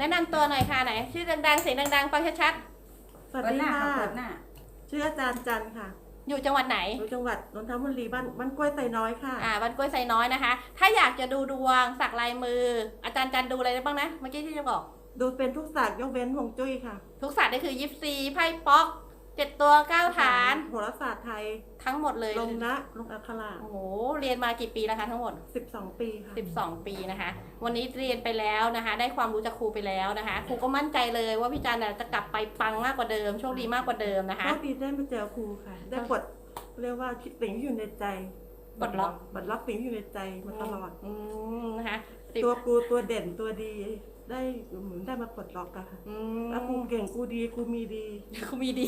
แนะนำตัวหน่อยค่ะไหน ชื่อดังๆ เสียงดังๆ ฟังชัดสวัสเปิดดีหน้าค่ะค่ะเปิดหน้าชื่ออาจารย์จันทร์ค่ะๆ อยู่จังหวัดไหน อยู่จังหวัดนนทบุรีบ้านบ้านกล้วยไซน้อยค่ะ อ่าวันกล้วยไซน้อยนะคะ ถ้าอยากจะดูดวงสักลายมือ อาจารย์จันดูอะไรได้บ้างนะ เมื่อกี้ที่จะบอก ดูเป็นทุกศาสตร์ยกเว้นฮวงจุ้ยค่ะ ทุกศาสตร์นี่คือยิปซีไพ่ป๊อก เจ็ดตัวเก้าฐาน โหราศาสตร์ไทย ทั้งหมดเลย ลงนะลงอักขระโอ้โห เรียนมากี่ปีแล้วคะทั้งหมด 12 ปีค่ะ 12 ปีนะคะ วันนี้เรียนไปแล้วนะคะ ได้ความรู้จากครูไปแล้วนะคะ ครูก็มั่นใจเลยว่าพี่จันน่ะจะกลับไปปังมากกว่าเดิม โชคดีมากกว่าเดิมนะคะโชคดีได้มาเจอครูค่ะ ได้ปลดเรียกว่าสิ่งที่อยู่ในใจ ปลดล็อกปลดล็อกสิ่งที่อยู่ในใจมาตลอดอืมนะคะสิบตัวกูตัวเด่นตัวดีได้เหมือนได้มาปลดล็อกอะค่ะอืแล้วกูมเก่งกูดีกูมีดีครูมีดี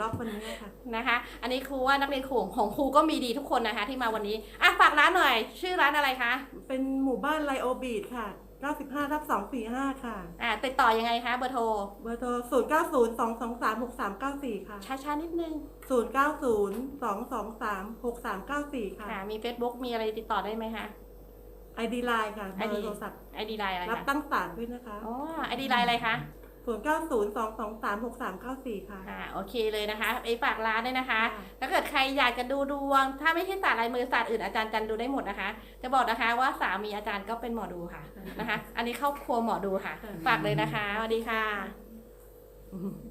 ได้มาปลดล็อกวันนี้ค่ะ นะคะ อันนี้ครูว่านักเรียนครูของครูก็มีดีทุกคนนะคะ ที่มาวันนี้อะฝากร้านหน่อย ชื่อร้านอะไรคะ เป็นหมู่บ้านไลโอบีดค่ะ 95ทับ245 ค่ะ อะติดต่อยังไงคะเบอร์โทร เบอร์โทร 0 9 0 2 2 3 6 3 9 4 ค่ะ ช้าๆนิดนึง0 9 0 2 2 3 6 3 9 4 ค่ะค่ะมี Facebook มีอะไรติดต่อได้ไหมคะ ID Line ค่ะเบอ ID ร์โทรศัพท์ไอดีไลน์อะไรรับคะตั้งศาลด้วยนะคะ อ๋อไอดีไลน์อะไรคะ 0 9 0 2 2 3 6 3 9 4 ค่ะ อ่าโอเคเลยนะคะไอฝากร้านด้วยนะคะค่ะถ้าเกิดใครอยากจะดูดวง ถ้าไม่ใช่ศาสตร์ลายมือศาสตร์อื่นอาจารย์จันดูได้หมดนะคะ จะบอกนะคะว่าสามีอาจารย์ก็เป็นหมอดูค่ะนะคะ อันนี้เข้าครัวหมอดูค่ะ ฝากเลยนะคะสวัสดีค่ะ